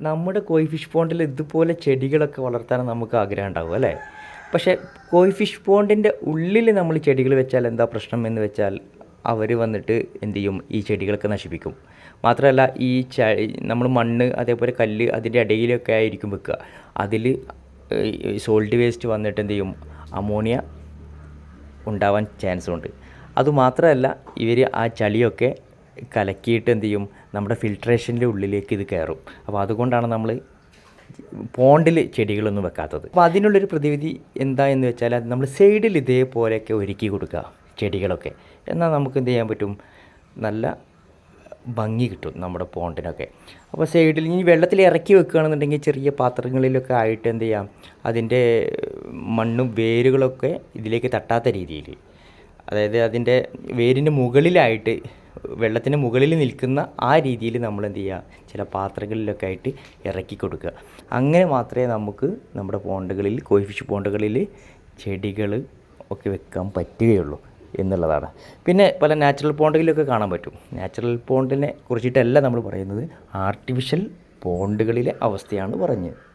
നമ്മുടെ കോയി ഫിഷ് പോണ്ടിൽ ഇതുപോലെ ചെടികളൊക്കെ വളർത്താൻ നമുക്ക് ആഗ്രഹം ഉണ്ടാവും അല്ലേ? പക്ഷേ കോയി ഫിഷ് പോണ്ടിന്റെ ഉള്ളിൽ നമ്മൾ ചെടികൾ വെച്ചാൽ എന്താ പ്രശ്നം എന്ന് വെച്ചാൽ അവർ വന്നിട്ട് എന്ത് ചെയ്യും? ഈ ചെടികളൊക്കെ നശിപ്പിക്കും. മാത്രമല്ല ഈ ച നമ്മൾ മണ്ണ് അതേപോലെ കല്ല് അതിന്റെ ഇടയിലൊക്കെ ആയിരിക്കും വെക്കുക. അതിൽ സോൾട്ട് വേസ്റ്റ് വന്നിട്ട് എന്ത് ചെയ്യും? അമോണിയ ഉണ്ടാവാൻ ചാൻസ് ഉണ്ട്. അതുമാത്രമല്ല ഇവർ ആ ചളിയൊക്കെ കലക്കിയിട്ട് എന്ത് ചെയ്യും? നമ്മുടെ ഫിൽട്രേഷന്റെ ഉള്ളിലേക്ക് ഇത് കയറും. അപ്പോൾ അതുകൊണ്ടാണ് നമ്മൾ പോണ്ടിൽ ചെടികളൊന്നും വെക്കാത്തത്. അപ്പോൾ അതിനുള്ളൊരു പ്രതിവിധി എന്താ എന്ന് വെച്ചാൽ അത് നമ്മൾ സൈഡിൽ ഇതേപോലെയൊക്കെ ഒരുക്കി കൊടുക്കുക ചെടികളൊക്കെ. എന്നാൽ നമുക്ക് എന്ത് ചെയ്യാൻ പറ്റും? നല്ല ഭംഗി കിട്ടും നമ്മുടെ പോണ്ടിനൊക്കെ അപ്പോൾ സൈഡിൽ ഇനി വെള്ളത്തിൽ ഇറക്കി വെക്കുകയാണെന്നുണ്ടെങ്കിൽ ചെറിയ പാത്രങ്ങളിലൊക്കെ ആയിട്ട് എന്ത് ചെയ്യാം? അതിന്റെ മണ്ണും വേരുകളൊക്കെ ഇതിലേക്ക് തട്ടാത്ത രീതിയിൽ. അതായത് അതിന്റെ വേരിന്റെ മുകളിലായിട്ട് വെള്ളത്തിന്റെ മുകളിൽ നിൽക്കുന്ന ആ രീതിയിൽ നമ്മൾ എന്ത് ചെയ്യുക? ചില പാത്രങ്ങളിലൊക്കെ ആയിട്ട് ഇറക്കി കൊടുക്കുക. അങ്ങനെ മാത്രമേ നമുക്ക് നമ്മുടെ പോണ്ടുകളിൽ കോയിഫിഷ് പോണ്ടുകളിൽ ചെടികൾ ഒക്കെ വെക്കാൻ പറ്റുകയുള്ളൂ എന്നുള്ളതാണ്. പിന്നെ പല നാച്ചുറൽ പോണ്ടുകളിലൊക്കെ കാണാൻ പറ്റും. നാച്ചുറൽ പോണ്ടിനെ കുറിച്ചിട്ടല്ല നമ്മൾ പറയുന്നത്. ആർട്ടിഫിഷ്യൽ പോണ്ടുകളിലെ അവസ്ഥയാണ് പറഞ്ഞത്.